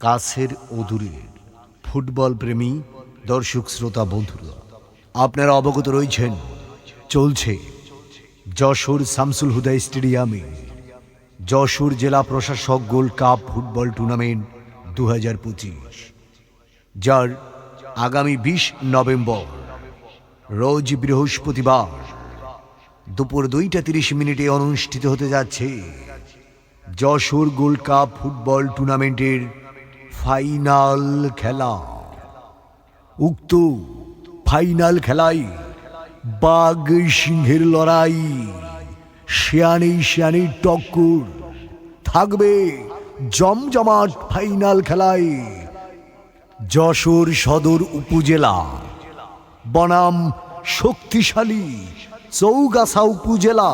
কাছের অদূরের ফুটবল প্রেমী দর্শক শ্রোতা বন্ধুরা, আপনারা অবগত রয়েছেন, চলছে যশোর শামসুল হুদা স্টেডিয়ামে যশোর জেলা প্রশাসক গোল্ড কাপ ফুটবল টুর্নামেন্ট দু হাজার পঁচিশ, যার আগামী বিশ নভেম্বর, রোজ বৃহস্পতিবার দুপুর দুইটা তিরিশ মিনিটে অনুষ্ঠিত হতে যাচ্ছে যশোর গোল্ড কাপ ফুটবল টুর্নামেন্টের ফাইনাল খেলা। উক্ত ফাইনাল খেলায় বাঘ সিংহের লড়াই শিয়ানি শিয়ানি টক্কর থাকবে জমজমাট ফাইনাল খেলায় যশোর সদর উপজেলা। বনাম শক্তিশালী চৌগাছা উপজেলা।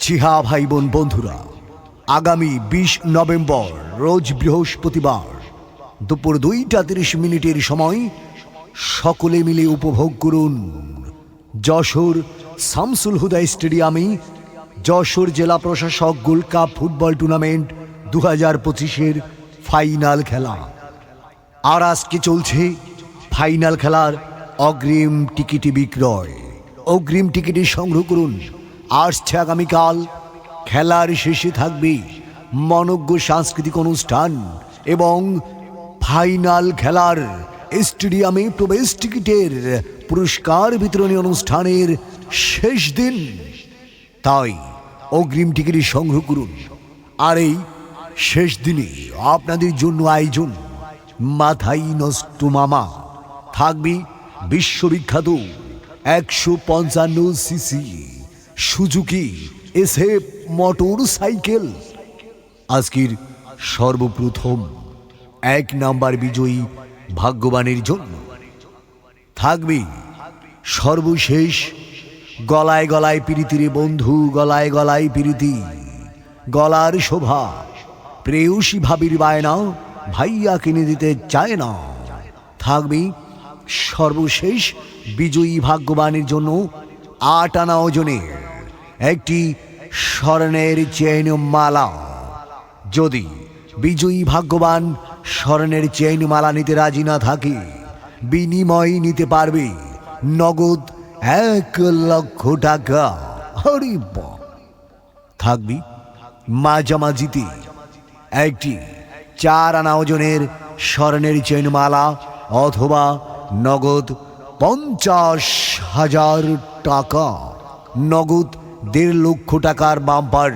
জিহা ভাই বোন বন্ধুরা আগামী বিশ নভেম্বর, রোজ বৃহস্পতিবার, দুপুর দুইটা তিরিশ মিনিটের সময় সকলে মিলে উপভোগ করুন যশোর শামসুল হুদা স্টেডিয়ামে যশোর জেলা প্রশাসক গোল্ড কাপ ফুটবল টুর্নামেন্ট দু হাজার পঁচিশের ফাইনাল খেলা। আর আজকে চলছে ফাইনাল খেলার অগ্রিম টিকিট বিক্রয়। অগ্রিম টিকিটের সংগ্রহ করুন। আসছে আগামীকাল খেলার শেষে থাকবে মনজ্ঞ সাংস্কৃতিক অনুষ্ঠান এবং ফাইনাল খেলার স্টেডিয়ামে প্রবেশ টিকিটের পুরস্কার বিতরণী অনুষ্ঠানের শেষ দিন। তাই অগ্রিম টিকিট সংগ্রহ করুন। আর এই শেষ দিনে আপনাদের জন্য আয়োজন মাথাই নষ্ট মামা। থাকবে বিশ্ববিখ্যাত একশো পঞ্চান্ন CC Suzuki SF motorcycle আজকের সর্বপ্রথম এক নাম্বার বিজয়ী ভাগ্যবানের জন্য। থাকবে সর্বশেষ গলায় গলায় প্রীতিরে বন্ধু, গলায় গলায় প্রীতি। গলার শোভা প্রেয়সী ভাবির বায়না ভাইয়া কিনে দিতে চায় না। থাকবে সর্বশেষ বিজয়ী ভাগ্যবানের জন্য আট আনা ওজনের একটি স্বর্ণের চেইন মালা যদি বিজয়ী ভাগ্যবান স্বর্ণের চেইন মালা নিতে রাজি না থাকে, বিনিময় নিতে পারবে নগদ এক লক্ষ টাকা। হরি। থাকবি মাঝামাঝিতে একটি চার আনা ওজনের স্বর্ণের চেইন মালা অথবা নগদ পঞ্চাশ হাজার টাকা। নগদ দেড় লক্ষ টাকার বাম্পার,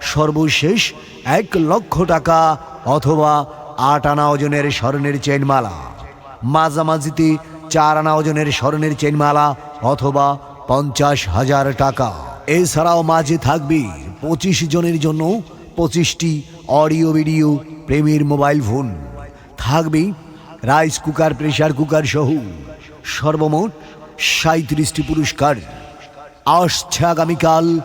সর্বশেষ এক লক্ষ টাকা অথবা আট আনা ওজনের স্বর্ণের চেনমালা। মাঝামাঝিতে চার আনা ওজনের স্বর্ণের চেনমালা অথবা পঞ্চাশ হাজার টাকা। এছাড়াও মাঝে থাকবে পঁচিশ জনের জন্য পঁচিশটি অডিও ভিডিও, প্রেমের মোবাইল ফোন। থাকবে রাইস কুকার, প্রেসার কুকার সহ সর্বমোট সাঁত্রিশটি পুরস্কার। আসছে আগামীকাল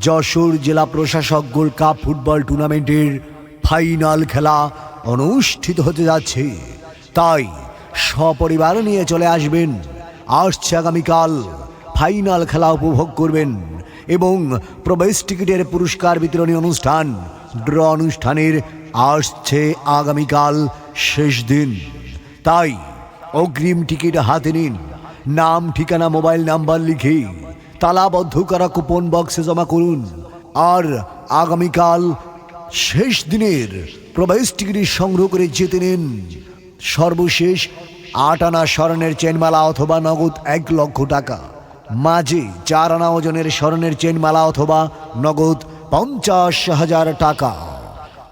যশোর জেলা প্রশাসক গোল্ড কাপ ফুটবল টুর্নামেন্টের ফাইনাল খেলা অনুষ্ঠিত হতে যাচ্ছে। তাই সপরিবার নিয়ে চলে আসবেন। আসছে আগামীকাল ফাইনাল খেলা উপভোগ করবেন এবং প্রবেশ টিকিটের পুরস্কার বিতরণী অনুষ্ঠান, ড্র অনুষ্ঠানের আসছে আগামীকাল শেষ দিন। তাই অগ্রিম টিকিট হাতে নিন। নাম, ঠিকানা, মোবাইল নাম্বার লিখে তালাবদ্ধ করা কুপন বক্সে জমা করুন। আর আগামীকাল শেষ দিনের প্রবেশ টিকিট সংগ্রহ করে যেতে নিন। সর্বশেষ আট আনা স্বর্ণের চেনমালা অথবা নগদ এক লক্ষ টাকা। মাঝে চার আনা ওজনের স্বর্ণের চেনমালা অথবা নগদ পঞ্চাশ হাজার টাকা।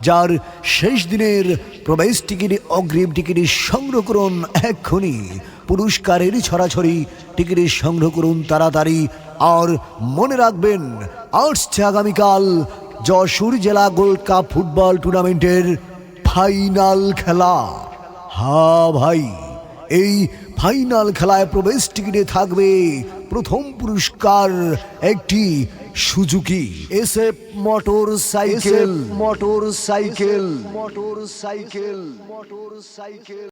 যার শেষ দিনের প্রবেশ টিকিট, অগ্রিম টিকিট সংগ্রহ করুন এক্ষুনি। পুরস্কারের ছড়াছড়ি। টিকিট সংগ্রহ করুন তাড়াতাড়ি। আর মনে রাখবেন আসছে আগামীকাল যশোর জেলা গোল্ড কাপ ফুটবল টুর্নামেন্টের ফাইনাল খেলা। হা ভাই এই ফাইনাল খেলায় প্রবেশ টিকিটে থাকবে প্রথম পুরস্কার একটি Suzuki. S F motorcycle motorcycle motorcycle motorcycle